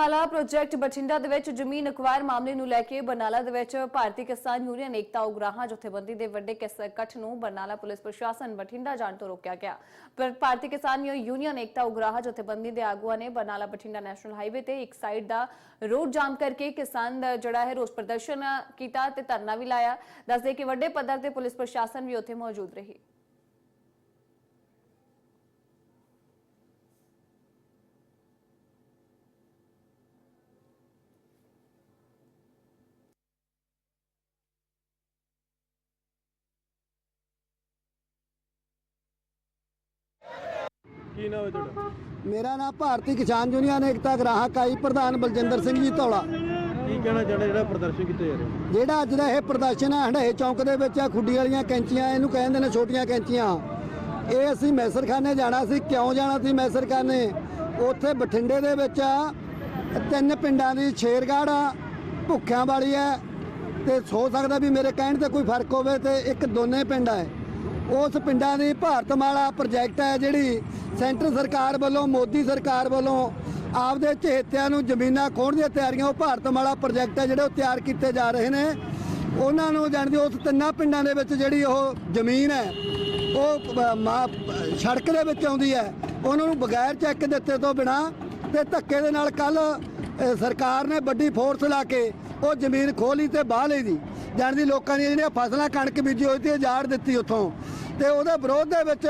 Bharatmala project Bathinda ਦੇ ਵਿੱਚ ਜ਼ਮੀਨ ਅਕਵਾਇਰ ਮਾਮਲੇ ਨੂੰ ਲੈ ਕੇ ਬਰਨਾਲਾ ਦੇ ਵਿੱਚ ਭਾਰਤੀ ਕਿਸਾਨ ਯੂਨੀਅਨ ਏਕਤਾ ਉਗਰਾਹਾਂ ਜਥੇਬੰਦੀ ਦੇ ਵੱਡੇ ਇਕੱਠ ਨੂੰ ਬਰਨਾਲਾ ਪੁਲਿਸ ਪ੍ਰਸ਼ਾਸਨ ਬਠਿੰਡਾ ਜਾਣ ਤੋਂ ਰੋਕਿਆ ਗਿਆ। ਪਰ ਭਾਰਤੀ ਕਿਸਾਨ ਯੂਨੀਅਨ ਏਕਤਾ ਉਗਰਾਹਾਂ ਜਥੇਬੰਦੀ ਦੇ ਆਗੂਆਂ ਨੇ ਬਰਨਾਲਾ ਬਠਿੰਡਾ ਨੈਸ਼ਨਲ ਹਾਈਵੇ ਤੇ ਇੱਕ ਸਾਈਡ ਦਾ ਰੋਡ ਜਾਮ ਕਰਕੇ ਕਿਸਾਨ ਦਾ ਜਿਹੜਾ ਹੈ ਰੋਸ ਪ੍ਰਦਰਸ਼ਨ ਕੀਤਾ ਤੇ ਧਰਨਾ ਵੀ ਲਾਇਆ। ਦੱਸਦੇ ਕਿ ਵੱਡੇ ਪੱਧਰ ਤੇ ਪੁਲਿਸ ਪ੍ਰਸ਼ਾਸਨ ਵੀ ਉੱਥੇ ਮੌਜੂਦ ਰਹੀ। ਕੀ ਨਾਮ ਹੈ ਤੁਹਾਡਾ? ਮੇਰਾ ਨਾਮ ਭਾਰਤੀ ਕਿਸਾਨ ਯੂਨੀਅਨ ਏਕਤਾ ਗ੍ਰਾਹਕ ਆਈ ਪ੍ਰਧਾਨ ਬਲਜਿੰਦਰ ਸਿੰਘ ਜੀ ਧੌਲਾ। ਕੀ ਕਹਿਣਾ ਚਾਹੁੰਦੇ ਜਿਹੜਾ ਪ੍ਰਦਰਸ਼ਨ ਕੀਤਾ ਜਾ ਰਿਹਾ ਜਿਹੜਾ ਅੱਜ ਦਾ ਇਹ ਪ੍ਰਦਰਸ਼ਨ ਹੈ ਹੰਡਾਏ ਚੌਂਕ ਦੇ ਵਿੱਚ ਆ ਖੁੱਡੀ ਵਾਲੀਆਂ ਕੈਂਚੀਆਂ ਇਹਨੂੰ ਕਹਿੰਦੇ ਨੇ ਛੋਟੀਆਂ ਕੈਂਚੀਆਂ। ਇਹ ਅਸੀਂ ਮੈਸਰਖਾਨੇ ਜਾਣਾ ਸੀ ਕਿਉਂ ਜਾਣਾ ਸੀ ਮੈਸਰਖਾਨੇ? ਉੱਥੇ ਬਠਿੰਡੇ ਦੇ ਵਿੱਚ ਆ, ਤਿੰਨ ਪਿੰਡਾਂ ਦੀ ਸ਼ੇਰਗੜ੍ਹ ਆ ਭੁੱਖਿਆਂ ਵਾਲੀ ਹੈ ਤੇ ਹੋ ਸਕਦਾ ਵੀ ਮੇਰੇ ਕਹਿਣ ਤੇ ਕੋਈ ਫ਼ਰਕ ਹੋਵੇ ਤੇ ਇੱਕ ਦੋਨੇ ਪਿੰਡ ਹੈ ਉਸ ਪਿੰਡਾਂ ਦੀ ਭਾਰਤਮਾਲਾ ਪ੍ਰੋਜੈਕਟ ਹੈ ਜਿਹੜੀ ਸੈਂਟਰ ਸਰਕਾਰ ਵੱਲੋਂ, ਮੋਦੀ ਸਰਕਾਰ ਵੱਲੋਂ ਆਪਦੇ ਚਹੇਤਿਆਂ ਨੂੰ ਜ਼ਮੀਨਾਂ ਖੋਣ ਦੀਆਂ ਤਿਆਰੀਆਂ, ਉਹ ਭਾਰਤਮਾਲਾ ਪ੍ਰੋਜੈਕਟ ਹੈ ਜਿਹੜੇ ਉਹ ਤਿਆਰ ਕੀਤੇ ਜਾ ਰਹੇ ਨੇ। ਉਹਨਾਂ ਨੂੰ ਜਾਣਦੇ ਉਸ ਤਿੰਨਾਂ ਪਿੰਡਾਂ ਦੇ ਵਿੱਚ ਜਿਹੜੀ ਉਹ ਜ਼ਮੀਨ ਹੈ, ਉਹ ਸੜਕ ਦੇ ਵਿੱਚ ਆਉਂਦੀ ਹੈ। ਉਹਨਾਂ ਨੂੰ ਬਗੈਰ ਚੈੱਕ ਦਿੱਤੇ ਤੋਂ ਬਿਨਾ ਤੇ ਧੱਕੇ ਦੇ ਨਾਲ ਕੱਲ ਸਰਕਾਰ ਨੇ ਵੱਡੀ ਫੋਰਸ ਲਾ ਕੇ ਉਹ ਜ਼ਮੀਨ ਖੋਲੀ ਤੇ ਬਾਹ ਲਈ ਦੀ। ਜਾਣਦੀ ਲੋਕਾਂ ਦੀਆਂ ਜਿਹੜੀਆਂ ਫਸਲਾਂ ਕਣਕ ਬੀਜੀ ਹੋਈ ਤੇ ਉਜਾੜ ਦਿੱਤੀ ਉੱਥੋਂ। ਤੇ ਉਹਦੇ ਵਿਰੋਧ ਦੇ ਵਿੱਚ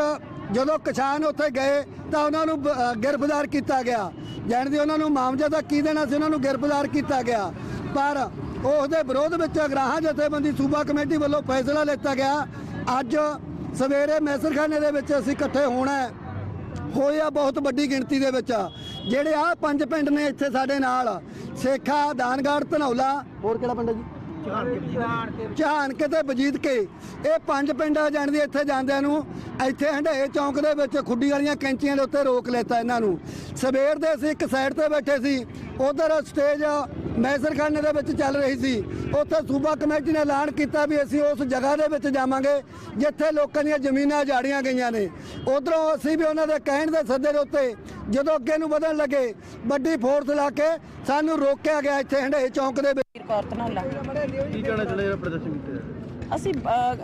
ਜਦੋਂ ਕਿਸਾਨ ਉੱਥੇ ਗਏ ਤਾਂ ਉਹਨਾਂ ਨੂੰ ਗ੍ਰਿਫਤਾਰ ਕੀਤਾ ਗਿਆ। ਜਾਣਦੀ ਉਹਨਾਂ ਨੂੰ ਮਾਮਜਾ ਦਾ ਕੀ ਦੇਣਾ ਸੀ ਉਹਨਾਂ ਨੂੰ ਗ੍ਰਿਫਤਾਰ ਕੀਤਾ ਗਿਆ। ਪਰ ਉਸ ਦੇ ਵਿਰੋਧ ਵਿੱਚ ਅਗਰਾਹਾਂ ਜਥੇਬੰਦੀ ਸੂਬਾ ਕਮੇਟੀ ਵੱਲੋਂ ਫੈਸਲਾ ਲਿੱਤਾ ਗਿਆ। ਅੱਜ ਸਵੇਰੇ ਮੈਸਰਖਾਨੇ ਦੇ ਵਿੱਚ ਅਸੀਂ ਇਕੱਠੇ ਹੋਣਾ ਹੈ। ਹੋਇਆ ਬਹੁਤ ਵੱਡੀ ਗਿਣਤੀ ਦੇ ਵਿੱਚ। ਜਿਹੜੇ ਆ ਪੰਜ ਪਿੰਡ ਨੇ ਇੱਥੇ ਸਾਡੇ ਨਾਲ ਸੇਖਾ ਦਾਨਗੜ੍ਹ ਧਨੌਲਾ ਹੋਰ ਕਿਹੜਾ ਪਿੰਡ ਹੈ ਜੀ? ਚਾਹਣ ਕੇ ਤੇ ਬਜੀਤ ਕੇ ਇਹ ਪੰਜ ਪਿੰਡ ਜਾਣਦੇ ਇੱਥੇ ਜਾਂਦਿਆਂ ਨੂੰ ਇੱਥੇ ਹੰਡਾਏ ਚੌਂਕ ਦੇ ਵਿੱਚ ਖੁੱਡੀ ਵਾਲੀਆਂ ਕੈਂਚੀਆਂ ਦੇ ਉੱਤੇ ਰੋਕ ਲੈਤਾ ਇਹਨਾਂ ਨੂੰ। ਸਵੇਰ ਦੇ ਅਸੀਂ ਇੱਕ ਸਾਈਡ ਤੇ ਬੈਠੇ ਸੀ, ਉਧਰ ਸਟੇਜ ਮੈਸਰਖਾਨੇ ਦੇ ਵਿੱਚ ਚੱਲ ਰਹੀ ਸੀ। ਉੱਥੇ ਸੂਬਾ ਕਮੇਟੀ ਨੇ ਐਲਾਨ ਕੀਤਾ ਵੀ ਅਸੀਂ ਉਸ ਜਗ੍ਹਾ ਦੇ ਵਿੱਚ ਜਾਵਾਂਗੇ, ਜਿੱਥੇ ਲੋਕਾਂ ਦੀਆਂ ਜ਼ਮੀਨਾਂ ਉਜਾੜੀਆਂ ਗਈਆਂ ਨੇ। ਉਧਰੋਂ ਅਸੀਂ ਵੀ ਉਹਨਾਂ ਦੇ ਕਹਿਣ ਦੇ ਸੱਦੇ ਦੇ ਉੱਤੇ ਜਦੋਂ ਅੱਗੇ ਨੂੰ ਵਧਣ ਲੱਗੇ, ਵੱਡੀ ਫੋਰਸ ਲਾ ਕੇ ਸਾਨੂੰ ਰੋਕਿਆ ਗਿਆ ਇੱਥੇ ਹੰਡਾਏ ਚੌਂਕ ਦੇ ਵਿੱਚ। ਕੀ ਕਹਿਣਾ ਚਾਹੁੰਦੇ ਪ੍ਰਦਰਸ਼ਨ ਕੀਤਾ ਅਸੀਂ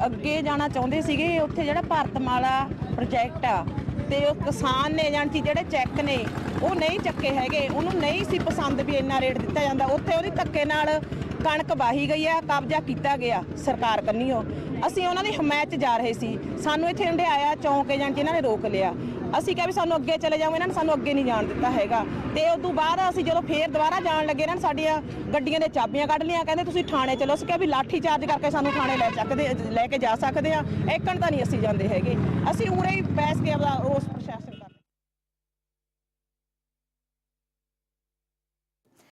ਅੱਗੇ ਜਾਣਾ ਚਾਹੁੰਦੇ ਸੀਗੇ, ਉੱਥੇ ਜਿਹੜਾ ਭਾਰਤਮਾਲਾ ਪ੍ਰੋਜੈਕਟ ਆ, ਤੇ ਉਹ ਕਿਸਾਨ ਨੇ ਜਾਣੀ ਜਿਹੜੇ ਚੈੱਕ ਨੇ, ਉਹ ਨਹੀਂ ਚੱਕੇ ਹੈਗੇ, ਉਹਨੂੰ ਨਹੀਂ ਸੀ ਪਸੰਦ ਵੀ ਇੰਨਾ ਰੇਟ ਦਿੱਤਾ ਜਾਂਦਾ। ਉੱਥੇ ਉਹਦੀ ਧੱਕੇ ਨਾਲ ਕਣਕ ਵਾਹੀ ਗਈ ਆ, ਕਬਜ਼ਾ ਕੀਤਾ ਗਿਆ, ਸਰਕਾਰ ਕੰਨੀਓ। ਅਸੀਂ ਉਹਨਾਂ ਦੀ ਹਮਾਇਤ 'ਚ ਜਾ ਰਹੇ ਸੀ। ਸਾਨੂੰ ਇੱਥੇ ਹੰਡਿਆਇਆ ਚੌਂਕ ਏਜੰਟ ਇਹਨਾਂ ਨੇ ਰੋਕ ਲਿਆ। ਅਸੀਂ ਕਿਹਾ ਵੀ ਸਾਨੂੰ ਅੱਗੇ ਚਲੇ ਜਾਓ, ਇਹਨਾਂ ਨੇ ਸਾਨੂੰ ਅੱਗੇ ਨਹੀਂ ਜਾਣ ਦਿੱਤਾ ਹੈਗਾ। ਤੇ ਉਸ ਤੋਂ ਬਾਅਦ ਅਸੀਂ ਜਦੋਂ ਫੇਰ ਦੁਬਾਰਾ ਜਾਣ ਲੱਗੇ, ਇਹਨਾਂ ਨੇ ਸਾਡੀਆਂ ਗੱਡੀਆਂ ਦੇ ਚਾਬੀਆਂ ਕੱਢ ਲਈਆਂ, ਕਹਿੰਦੇ ਤੁਸੀਂ ਥਾਣੇ ਚਲੋ। ਅਸੀਂ ਕਿਹਾ ਵੀ ਲਾਠੀ ਚਾਰਜ ਕਰਕੇ ਸਾਨੂੰ ਥਾਣੇ ਲੈ ਚੱਕਦੇ, ਲੈ ਕੇ ਜਾ ਸਕਦੇ ਆ ਏਕਣ ਤਾਂ ਨਹੀਂ ਅਸੀਂ ਜਾਂਦੇ ਹੈਗੇ। ਅਸੀਂ ਉਰੇ ਹੀ ਬੈਸ ਕੇ ਆਪਦਾ ਉਸ ਪ੍ਰਸ਼ਾਸਨ